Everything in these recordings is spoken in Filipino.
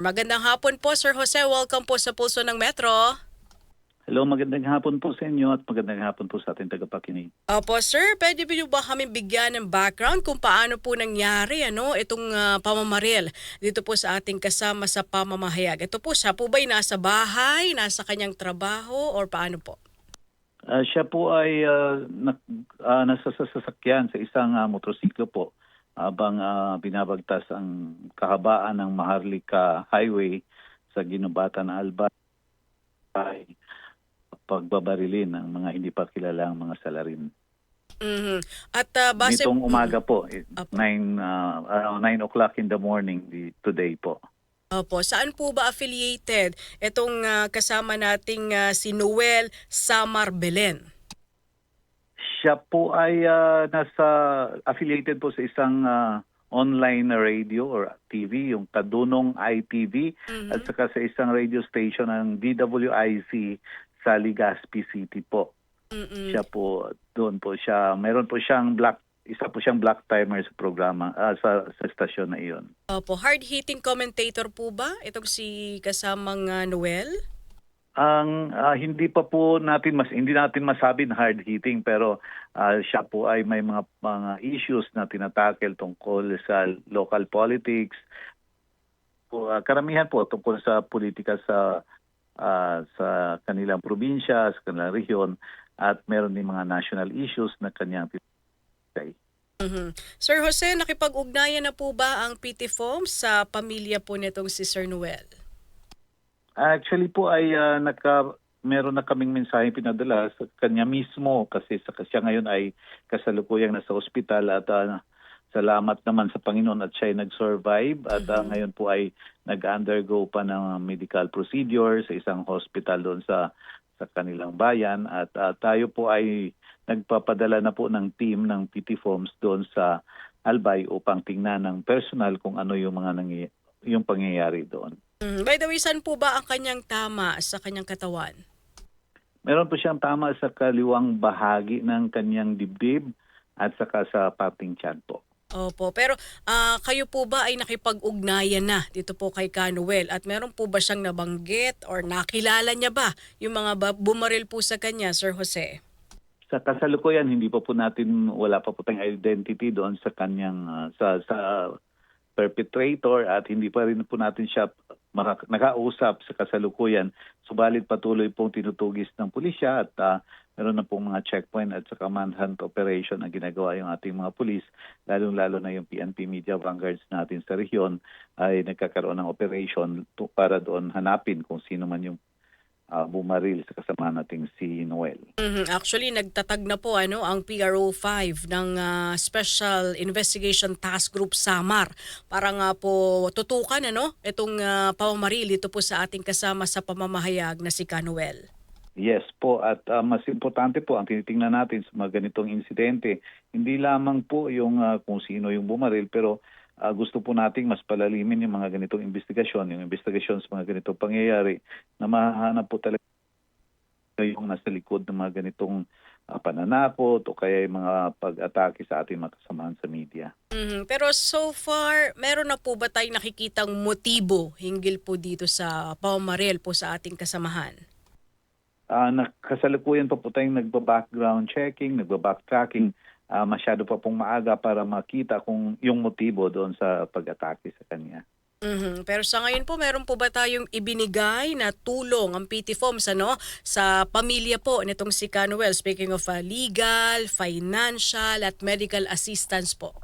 Magandang hapon po, Sir Jose. Welcome po sa Pulso ng Metro. Hello, magandang hapon po sa inyo at magandang hapon po sa ating tagapakinig. Opo, sir, pwede ba ba kami bigyan ng background kung paano po nangyari ano, itong ah, pamamaril dito po sa ating kasama sa pamamahayag? Ito po, siya po ba'y nasa bahay, nasa kanyang trabaho, or paano po? Ah, siya po ay ah, nak- ah, nasa sa sasakyan sa isang ah, motorsiklo po habang ah, binabagtas ang kahabaan ng Maharlika Highway sa Ginubatan, Albay ay pagbabarilin ng mga hindi pa kilalang mga salarin. Mhm. At ah, base... Nitong umaga po, eh, Apo. 9, ah, around 9 o'clock in the morning today po. Opo, saan po ba affiliated itong ah, kasama nating ah, si Noel Samar Belen? Siya po ay ah, nasa affiliated po sa isang ah, online na radio or TV, yung Kadunong ITV, Mhm. at saka sa isang radio station ng DWIC sa Legazpi City po. Mm-mm. Siya po, doon po siya, meron po siyang black, isa po siyang black timer sa programa, ah, sa, sa stasyon na iyon. Opo, hard-hitting commentator po ba itong si kasamang ah, Noel? Ang ah, hindi pa po natin mas hindi natin masabi na hard hitting pero ah, siya po ay may mga mga issues na tinatakel tungkol sa local politics. Po, ah, karamihan po tungkol sa politika sa ah, sa kanilang probinsya, sa kanilang rehiyon at meron din mga national issues na kanyang tinatay. Mhm. Sir Jose, nakipag-ugnayan na po ba ang PT Foam sa pamilya po nitong si Sir Noel? Actually po ay ah, naka meron na kaming mensahe pinadala sa kanya mismo kasi sa siya ngayon ay kasalukuyang nasa ospital at ah, salamat naman sa Panginoon at siya ay nag-survive at Mhm. ngayon po ay nag-undergo pa ng medical procedure sa isang hospital doon sa sa kanilang bayan at ah, tayo po ay nagpapadala na po ng team ng PT Foams doon sa Albay upang tingnan ng personal kung ano yung mga nangy- yung pangyayari doon. Mhm. By the way, saan po ba ang kanyang tama sa kanyang katawan? Meron po siyang tama sa kaliwang bahagi ng kanyang dibdib at saka sa parting tiyan po. Opo, pero ah, kayo po ba ay nakipag-ugnayan na dito po kay Canuel at meron po ba siyang nabanggit or nakilala niya ba yung mga bumaril po sa kanya, Sir Jose? Sa kasalukuyan, hindi pa po natin, wala pa po tayong identity doon sa kanyang, ah, sa, sa perpetrator at hindi pa rin po natin siya nakausap sa kasalukuyan. Subalit patuloy pong tinutugis ng pulisya at ah, meron na pong mga checkpoint at saka manhunt operation ang ginagawa yung ating mga pulis, lalong-lalo na yung PNP Media Vanguards natin sa rehiyon ay nagkakaroon ng operation to, para doon hanapin kung sino man yung ah, bumaril sa kasama nating si Noel. Mhm. Actually, nagtatag na po ano ang PRO5 ng ah, Special Investigation Task Group SAMAR para nga po tutukan ano itong ah, pamamaril dito po sa ating kasama sa pamamahayag na si Canuel. Yes po at ah, mas importante po ang tinitingnan natin sa mga ganitong insidente hindi lamang po yung ah, kung sino yung bumaril pero ah, gusto po nating mas palalimin yung mga ganitong investigasyon yung investigasyon sa mga ganitong pangyayari na mahahanap po talaga yung nasa likod ng mga ganitong ah, pananakot o kaya yung mga pag-atake sa ating mga kasamahan sa media. Mhm. Pero so far, meron na po ba tayong nakikitang motibo hinggil po dito sa pamamaril po sa ating kasamahan? Ah, nakasalukuyan pa po tayong nagba-background checking, nagba-backtracking. Ah, masyado pa pong maaga para makita kung yung motibo doon sa pag-atake sa kanya. Mhm. Pero sa ngayon po, meron po ba tayong ibinigay na tulong ang PT Foams ano, sa pamilya po nitong si Canuel? Speaking of ah, legal, financial, at medical assistance po.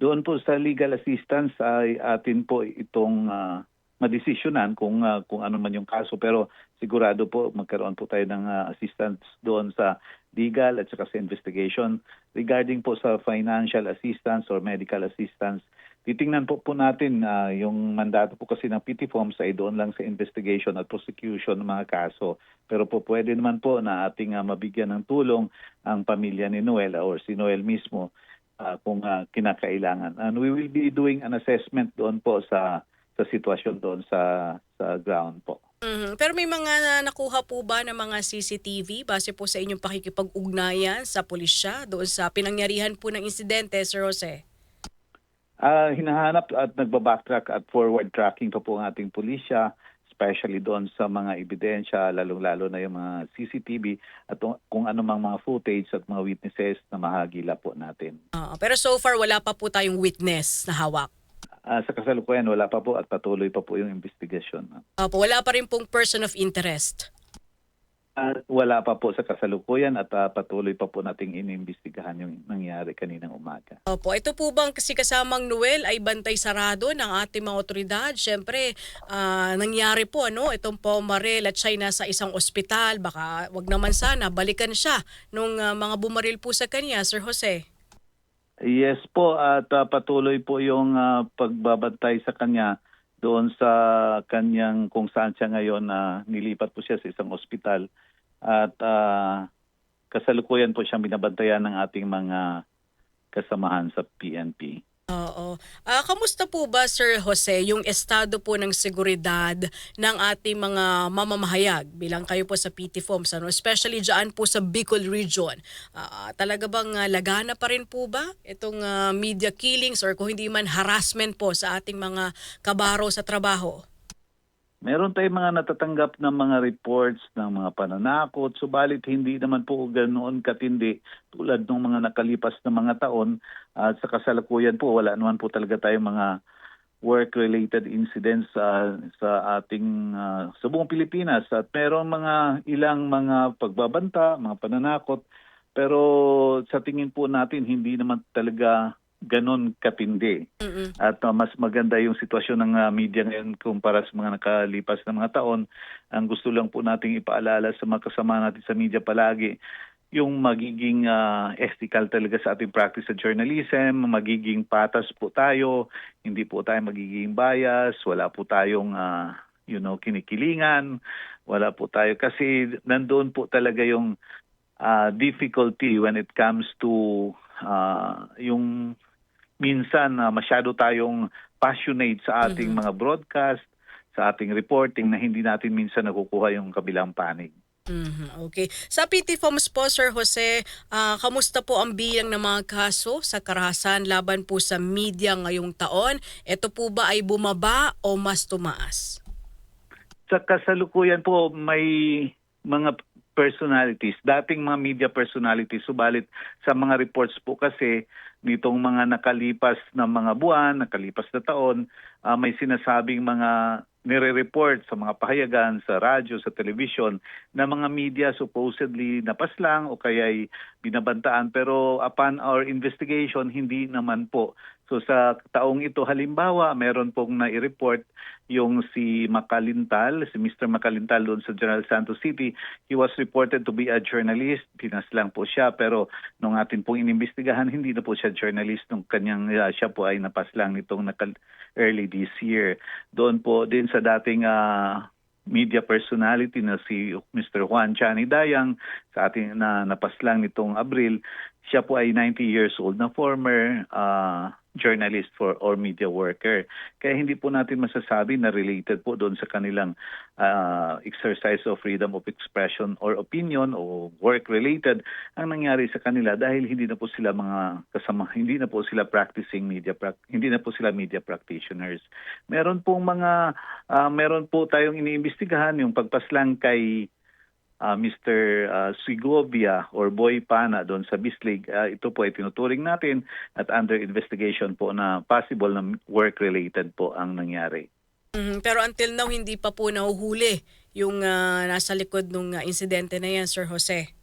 Doon po sa legal assistance ay atin po itong ah, madesisyonan kung ah, kung ano man yung kaso pero sigurado po magkaroon po tayo ng ah, assistance doon sa legal at saka sa investigation regarding po sa financial assistance or medical assistance titingnan po po natin ah, yung mandato po kasi ng PT Forms ay doon lang sa investigation at prosecution ng mga kaso pero po pwede naman po na ating ah, mabigyan ng tulong ang pamilya ni Noel or si Noel mismo ah, kung ah, kinakailangan. And we will be doing an assessment doon po sa sa sitwasyon doon sa sa ground po. Mhm. Pero may mga na- nakuha po ba ng mga CCTV base po sa inyong pakikipag-ugnayan sa pulisya doon sa pinangyarihan po ng insidente, Sir Jose? Ah, hinahanap at nagbabacktrack at forward tracking pa po ang ating pulisya, especially doon sa mga ebidensya, lalong-lalo na yung mga CCTV at kung ano mang mga footage at mga witnesses na mahagila po natin. Ah, pero so far wala pa po tayong witness na hawak. Ah, sa kasalukuyan, wala pa po at patuloy pa po yung investigasyon. Opo, wala pa rin pong person of interest. Ah, wala pa po sa kasalukuyan at ah, patuloy pa po nating inimbestigahan yung nangyari kaninang umaga. Opo, ito po bang kasi kasamang Noel ay bantay sarado ng ating mga otoridad? Siyempre, ah, nangyari po ano, itong Pomarel at siya ay nasa isang ospital. Baka wag naman sana, balikan siya nung ah, mga bumaril po sa kanya, Sir Jose. Yes po at ah, patuloy po yung ah, pagbabantay sa kanya doon sa kanyang kung saan siya ngayon na nilipat po siya sa isang ospital at ah, kasalukuyan po siyang binabantayan ng ating mga kasamahan sa PNP. Oo. Ah, kamusta po ba Sir Jose yung estado po ng seguridad ng ating mga mamamahayag bilang kayo po sa PT Forms ano especially diyan po sa Bicol region. Ah, talaga bang ah, lagana pa rin po ba itong ah, media killings or kung hindi man harassment po sa ating mga kabaro sa trabaho? Meron tayong mga natatanggap ng mga reports ng mga pananakot, subalit hindi naman po ganoon katindi tulad ng mga nakalipas na mga taon. At sa kasalukuyan po, wala naman po talaga tayong mga work-related incidents sa sa ating ah, sa buong Pilipinas at meron mga ilang mga pagbabanta, mga pananakot pero sa tingin po natin hindi naman talaga ganon katindi. Mm-mm. At uh, mas maganda yung sitwasyon ng uh, media ngayon kumpara sa mga nakalipas na mga taon. Ang gusto lang po nating ipaalala sa mga kasama natin sa media palagi, yung magiging uh, ethical talaga sa ating practice sa journalism, magiging patas po tayo, hindi po tayo magiging bias, wala po tayong uh, you know kinikilingan, wala po tayo kasi nandoon po talaga yung uh, difficulty when it comes to uh, yung minsan na masyado tayong passionate sa ating mga broadcast, sa ating reporting na hindi natin minsan nakukuha yung kabilang panig. Mhm, Okay. Sa PT Forms po, Sir Jose, ah, kamusta po ang bilang ng mga kaso sa karahasan laban po sa media ngayong taon? Ito po ba ay bumaba o mas tumaas? Sa kasalukuyan po may mga personalities, dating mga media personalities, subalit sa mga reports po kasi nitong mga nakalipas na mga buwan, nakalipas na taon, ah, may sinasabing mga nire-report sa mga pahayagan, sa radyo, sa television, na mga media supposedly napaslang o kaya'y binabantaan. Pero upon our investigation, hindi naman po. So sa taong ito, halimbawa, meron pong nai-report yung si Makalintal, si Mr. Makalintal doon sa General Santos City. He was reported to be a journalist. Pinaslang po siya pero nung atin pong inimbestigahan, hindi na po siya journalist nung kanyang uh, siya po ay napaslang nitong early this year. Doon po din sa dating uh, media personality na si Mr. Juan Chani Dayang sa ating na napaslang nitong Abril. Siya po ay 90 years old na former uh, journalist for or media worker. Kaya hindi po natin masasabi na related po doon sa kanilang uh, exercise of freedom of expression or opinion o work related ang nangyari sa kanila dahil hindi na po sila mga kasama hindi na po sila practicing media hindi na po sila media practitioners. Meron pong mga uh, meron po tayong iniimbestigahan yung pagpaslang kay uh, Mr. Uh, Sigovia or Boy Pana doon sa Bislig, uh, ito po ay tinuturing natin at under investigation po na possible na work-related po ang nangyari. Mhm, Pero until now, hindi pa po nahuhuli yung ah, nasa likod ng insidente na yan, Sir Jose.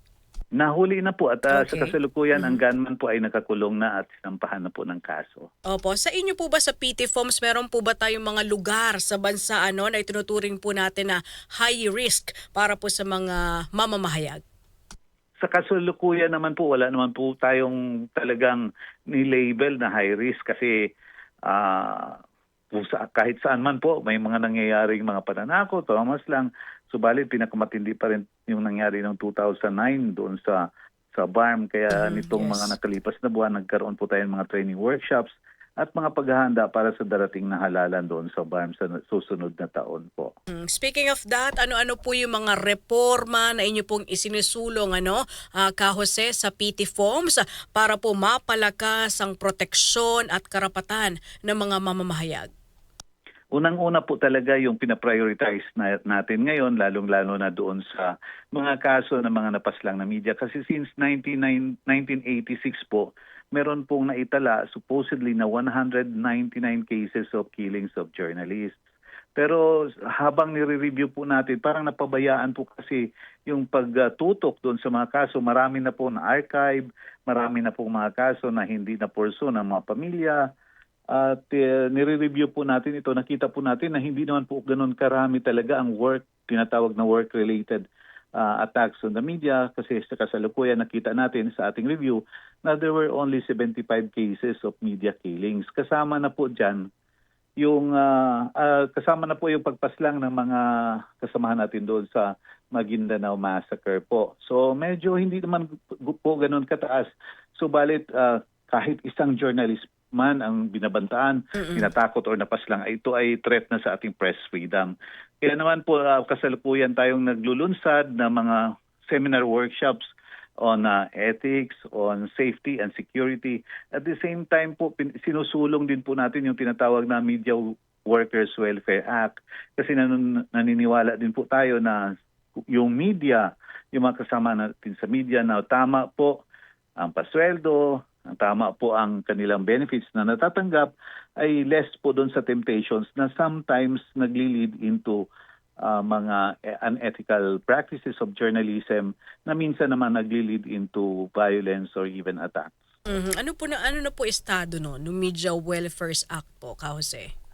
Nahuli na po at uh, sa Okay. kasalukuyan ang gunman po ay nakakulong na at sinampahan na po ng kaso. Opo, sa inyo po ba sa PT Forms, meron po ba tayong mga lugar sa bansa ano, na itinuturing po natin na high risk para po sa mga mamamahayag? Sa kasalukuyan naman po, wala naman po tayong talagang ni-label na high risk kasi sa, kahit saan man po may mga nangyayaring mga pananakot, Thomas lang. Subalit pinakamatindi pa rin yung nangyari noong 2009 doon sa sa BARM. Kaya Mhm, nitong yes. mga nakalipas na buwan, nagkaroon po tayo ng mga training workshops at mga paghahanda para sa darating na halalan doon sa BARM sa susunod na taon po. Mm, Speaking of that, ano-ano po yung mga reforma na inyo pong isinusulong ano, ah, Ka Jose sa PT Forms ah, para po mapalakas ang proteksyon at karapatan ng mga mamamahayag? Unang-una po talaga yung pinaprioritize na, natin ngayon, lalong-lalo na doon sa mga kaso ng mga napaslang na media. Kasi since 19, 1986 po, meron pong naitala supposedly na 199 cases of killings of journalists. Pero habang nire-review po natin, parang napabayaan po kasi yung pagtutok doon sa mga kaso, marami na po na archive, marami na po mga kaso na hindi na porso ng mga pamilya, at uh, nire-review po natin ito, nakita po natin na hindi naman po ganun karami talaga ang work, tinatawag na work-related uh, attacks on the media kasi sa kasalukuyan nakita natin sa ating review na there were only 75 cases of media killings. Kasama na po dyan yung uh, uh, kasama na po yung pagpaslang ng mga kasamahan natin doon sa Maguindanao massacre po. So medyo hindi naman po ganun kataas. Subalit uh, kahit isang journalist man ang binabantaan, tinatakot or napaslang, ito ay threat na sa ating press freedom. Kaya naman po uh, kasalukuyan tayong naglulunsad ng mga seminar workshops on uh, ethics, on safety and security. At the same time po, sinusulong din po natin yung tinatawag na Media Workers Welfare Act kasi nan- naniniwala din po tayo na yung media, yung mga kasama natin sa media na tama po ang pasweldo, tama po ang kanilang benefits na natatanggap ay less po doon sa temptations na sometimes nagli-lead into uh, mga unethical practices of journalism na minsan naman nagli-lead into violence or even attacks. Mhm. Ano po na ano na po estado no, no Media Welfare Act po, Ka Jose?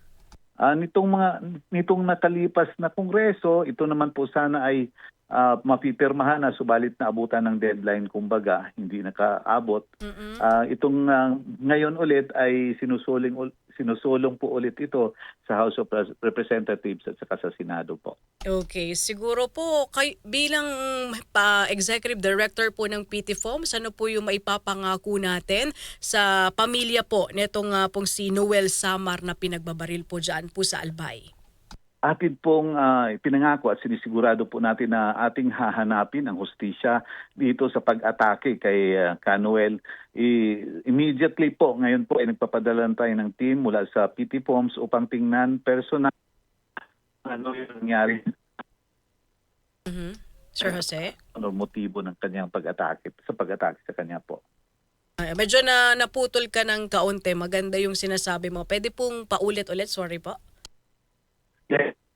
Ah, nitong mga nitong nakalipas na kongreso, ito naman po sana ay ah, mapipirmahan na subalit na abutan ng deadline kumbaga, hindi nakaabot. Ah, itong ah, ngayon ulit ay sinusuling ul- sinusulong po ulit ito sa House of Res- Representatives at saka sa Senado po. Okay, siguro po kay bilang pa executive director po ng PT Forms, ano po yung maipapangako natin sa pamilya po nitong ah, pong si Noel Samar na pinagbabaril po diyan po sa Albay? Atin pong ah, pinangako at sinisigurado po natin na ating hahanapin ang hustisya dito sa pag-atake kay uh, Canuel. I- immediately po, ngayon po ay nagpapadala tayo ng team mula sa PT Forms upang tingnan personal ano yung nangyari, Mhm. Sir Jose? ano motibo ng kanyang pag-atake, sa pag-atake sa kanya po. Ay, medyo na naputol ka ng kaunti. Maganda yung sinasabi mo. Pwede pong paulit-ulit, sorry po.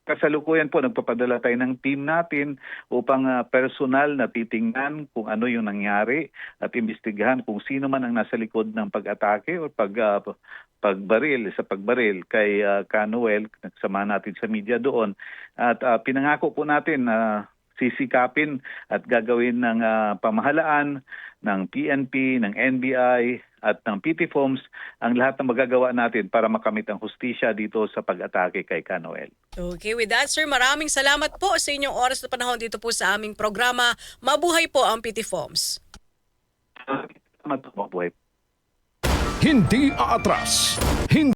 Kasalukuyan po, nagpapadala tayo ng team natin upang ah, personal na titingnan kung ano yung nangyari at imbestigahan kung sino man ang nasa likod ng pag-atake o pag, ah, pagbaril, sa pagbaril kay uh, Canuel, nagsama natin sa media doon. At ah, pinangako po natin na sisikapin at gagawin ng ah, pamahalaan ng PNP, ng NBI at ng PT Forms ang lahat na magagawa natin para makamit ang hustisya dito sa pag-atake kay Canuel. Okay, with that sir, maraming salamat po sa inyong oras na panahon dito po sa aming programa. Mabuhay po ang PT Forms. Salamat po, mabuhay Hindi aatras. Hindi